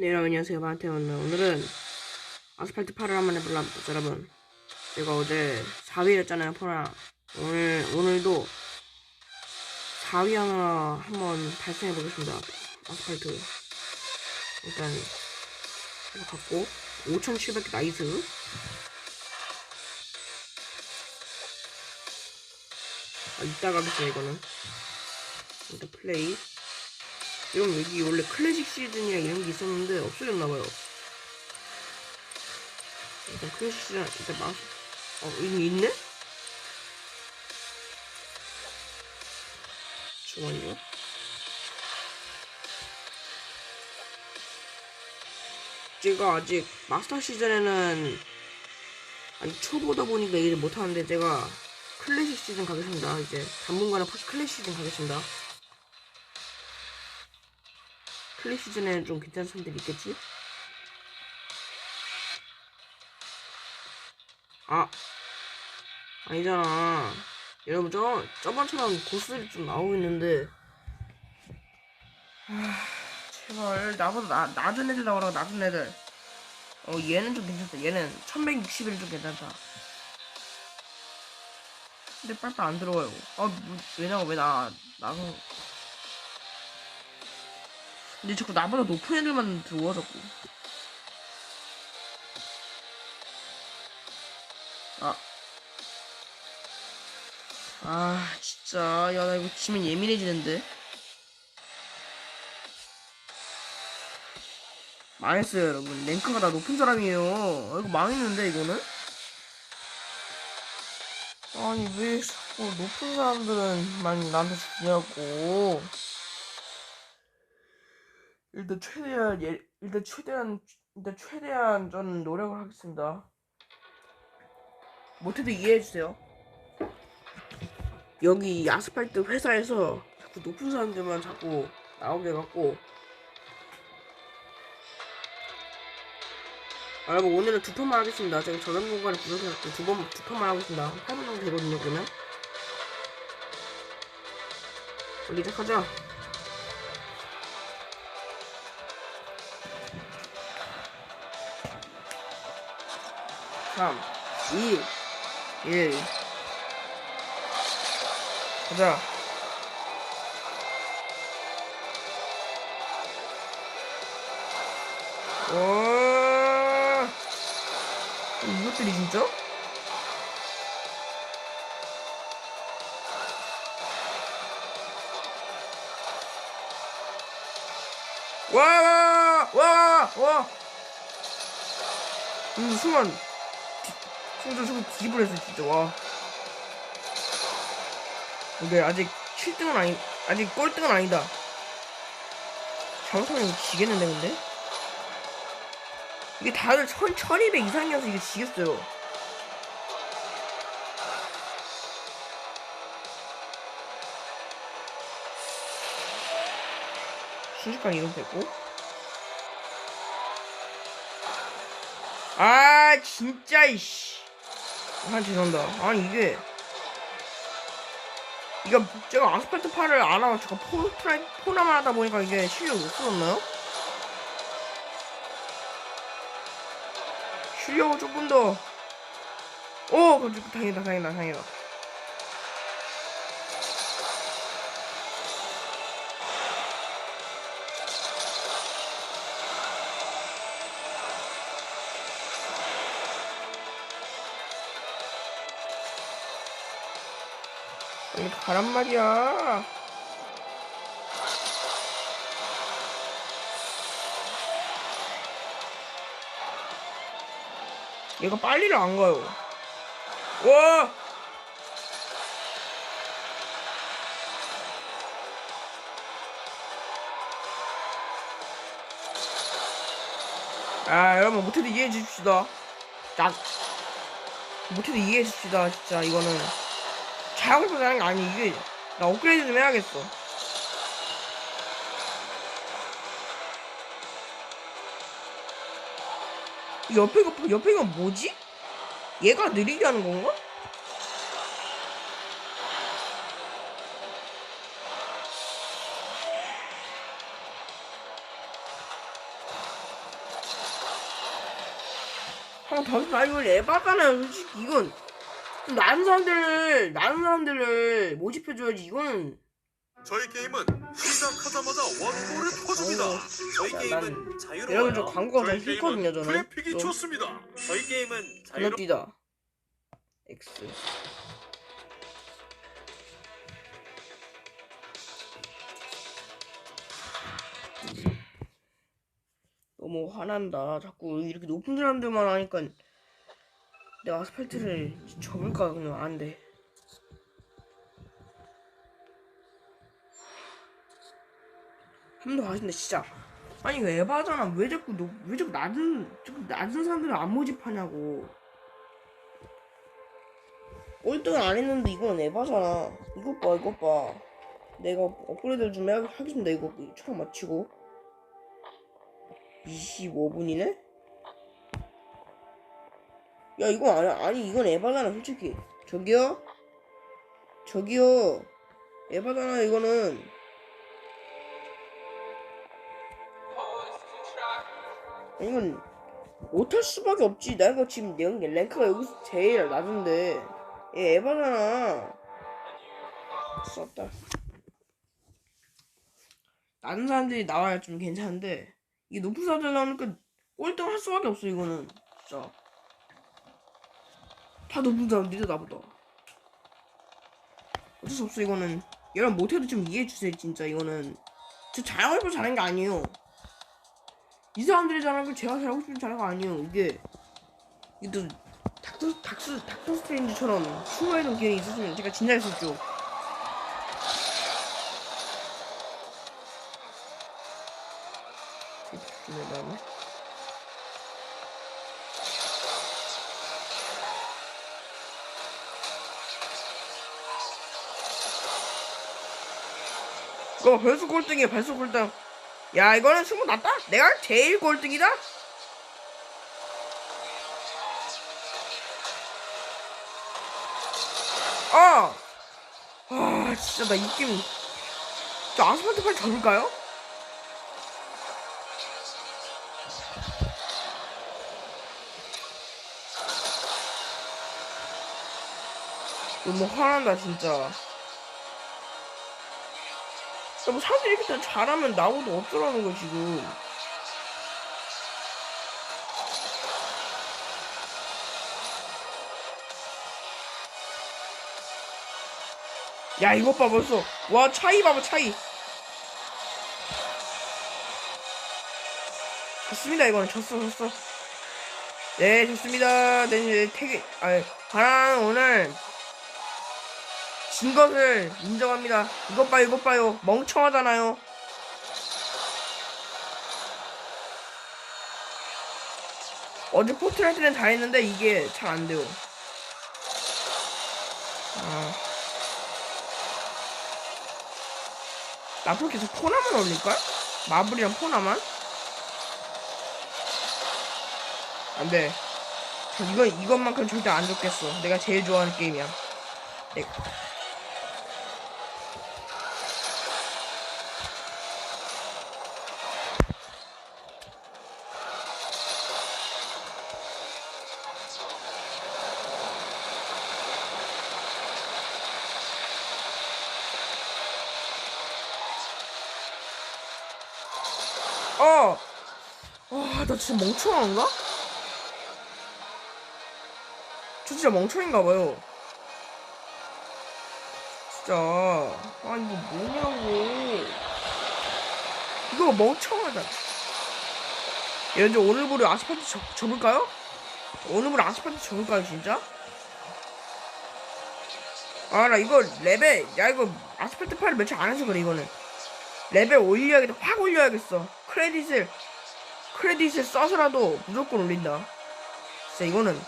네 여러분 안녕하세요. 마태원입니다 오늘은 아스팔트 8을 한번 해볼랍니다 여러분. 제가 어제 4위였잖아요 포나 오늘 오늘도 4위 하나 한번 달성해 보겠습니다. 아스팔트. 일단 이거 갖고 5700개 나이스. 아 이따 가겠어요 이거는. 일단 플레이 지금 여기 원래 클래식 시즌이라 이런 게 있었는데 없어졌나봐요. 일단 클래식 시즌 일단 마우스 어 이미 있네? 잠깐만요. 제가 아직 마스터 시즌에는 아직 초보다 보니까 얘기를 못하는데 제가 클래식 시즌 가겠습니다. 이제 당분간은 포시 클래식 시즌 가겠습니다. 클립 시즌에는 좀 괜찮은 사람들이 있겠지? 아 아니잖아. 여러분 저 저번처럼 고수들이 좀 나오고 있는데. 아 제발. 나보다 나, 낮은 애들 나오라고 낮은 애들. 어 얘는 좀 괜찮다. 얘는 1161 좀 괜찮다. 근데 빨빨 안 들어가요. 아왜 나와 왜나 나가 근데 자꾸 나보다 높은 애들만 들어와 자꾸 아. 아 진짜. 야 나 이거 지면 예민해지는데? 망했어요 여러분. 랭크가 다 높은 사람이에요. 아, 이거 망했는데 이거는? 아니 왜 자꾸 높은 사람들은 나한테 주냐고 일단 최대한 예, 일단 최대한 일단 최대한 저는 노력을 하겠습니다. 못해도 이해해 주세요. 여기 아스팔트 회사에서 자꾸 높은 사람들만 자꾸 나오게 해갖고 아, 여러분 오늘은 두 판만 하겠습니다. 제가 저장 공간을 부족해서 두 번, 두 판만 하겠습니다. 한 8분 정도 되거든요, 그러면. 우리 가자. 3, 2, 1. 가자. 와. 이것들이 진짜? 와, 와, 와, 와. 이 순간 진짜 저거 뒤집을 했어 진짜. 와. 근데 아직 7등은 아니 아직 꼴등은 아니다. 잘못하면 지겠는데 근데? 이게 다들 1000, 1200 이상이어서 이게 지겠어요. 순식간에 이름 됐고. 아 진짜 이씨 아 죄송합니다 아니 이게 이거 제가 아스팔트 안 하고 제가 포, 프라이, 포나만 하다 보니까 이게 실력이 없어졌나요? 실력을 조금 더 오! 그, 다행이다 다행이다 다행이다 빨리 가란 말이야. 얘가 빨리를 안 가요. 와! 아, 여러분, 못해도 이해해 주십시다. 나, 못해도 이해해 줍시다, 진짜, 이거는. 잘하고 싶어서 하는 게 아니 이게 나 업그레이드 좀 해야겠어 옆에 가 옆에 가 뭐지? 얘가 느리게 하는 건가? 형 더, 아 이건 에바잖아요 솔직히 이건 좀 나은 사람들을 나은 사람들을 모집해줘야지 이거는 저희 게임은 시작하자마자 원고를 퍼줍니다. 어, 저희 야, 게임은 난 자유로워요. 이러면 좀 광고가 좀 저희 게임은 싫거든요 저는 그래픽이 좀 좋습니다. 저희 게임은 자유로 건너뛰다 X 너무 화난다 자꾸 이렇게 높은 사람들만 하니까 내가 아스팔트를 접을까 그냥 안 돼. 한 번 더 가신다 진짜. 아니 이거 에바잖아. 왜 자꾸 높, 왜 자꾸 낮은 자꾸 낮은 사람들을 안 모집하냐고. 꼴등을 안 했는데 이건 에바잖아. 이것 봐 이것 봐. 내가 업그레이드 좀 해, 하겠습니다 이거 촬영 마치고. 25분이네? 야 이거 아니 아니 이건 에바잖아 솔직히 저기요 저기요 에바잖아 이거는 이건 못할 수밖에 없지. 내가 지금 내 랭크가 여기서 제일 낮은데 얘 에바잖아. 썼다. 낮은 사람들이 나와야 좀 괜찮은데 이게 높은 사람들 나오니까 꼴등 할 수밖에 없어 이거는 진짜. 다 높은 사람들이 나보다. 어쩔 수 없어 이거는. 여러분 못해도 좀 이해해 주세요 진짜 이거는. 저 잘하고 잘한 게 아니에요. 이 사람들이 잘하는 걸 제가 잘하고 싶은 잘한 거 아니에요. 이게 이게 또 닥터 닥스 닥터 스트레인지처럼 추가해던 기능이 있었으면 제가 진짜 했었죠. 그 다음에 이거 벌써 꼴등이야 벌써 꼴등 야 이거는 승부 났다 내가 제일 꼴등이다 아! 아 진짜 나 이 게임 저 아스팔트 팔 접을까요? 너무 화난다 진짜 야, 뭐 사람들이 이렇게 다 잘하면 나보다 어쩌라는 거야 지금. 야 이것 봐 벌써. 와 차이 봐봐 차이. 좋습니다 이거는. 졌어 졌어. 네 좋습니다. 네, 네 태기 아 바람 오늘 진 것을 인정합니다. 이것 봐요, 이것 봐요. 멍청하잖아요. 어제 포트라이트는 다 했는데 이게 잘 안 돼요. 아. 앞으로 계속 포나만 올릴걸? 마블이랑 포나만? 안 돼. 저 이건, 이것만큼 절대 안 좋겠어. 내가 제일 좋아하는 게임이야. 네. 어! 와, 나 진짜 멍청한가? 저 진짜 멍청인가 봐요. 진짜. 아, 이거 뭐냐고. 이거 멍청하다. 얘들 오늘부로 아스팔트 접, 접을까요? 오늘부로 아스팔트 접을까요, 진짜? 아, 나 이거 레벨, 야, 이거 아스팔트 파일 며칠 안 해서 그래, 이거는. 레벨 올려야겠다. 확 올려야겠어. 크레딧을, 크레딧을 써서라도 무조건 올린다. 진짜 이거는.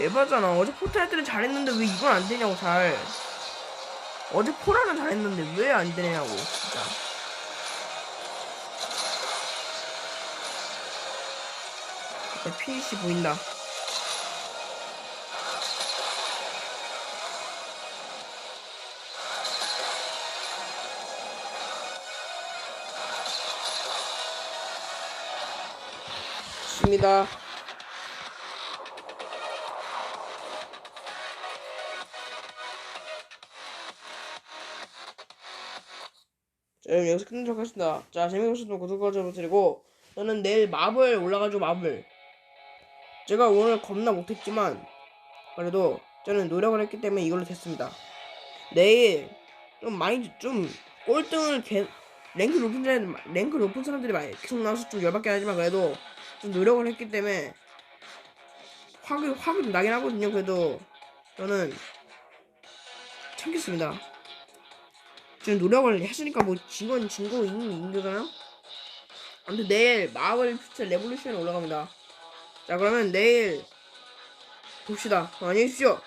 에바잖아. 어제 포트할 때는 잘했는데 왜 이건 안 되냐고, 잘. 어제 포라는 잘했는데 왜 안 되냐고, 진짜. 자, 피니시 보인다. 있습니다. 자, 여러분 여기서 끝내도록 하겠습니다. 자, 재미있으셨으면 구독과 좋아요 드리고 저는 내일 마블 올라가죠, 마블. 제가 오늘 겁나 못했지만 그래도 저는 노력을 했기 때문에 이걸로 됐습니다. 내일 좀 많이 좀 꼴등을 개, 랭크 높은 사람들 랭크 높은 사람들이 많이 계속 나와서 좀 열받게 하지만 그래도 좀 노력을 했기 때문에 화가 화가 좀 나긴 하거든요. 그래도 저는 참겠습니다. 지금 노력을 했으니까 뭐 직원 진거 있는 있는 거잖아요. 아무튼 내일 마블 퓨처 레볼루션에 올라갑니다. 자 그러면 내일 봅시다. 안녕히 계십시오.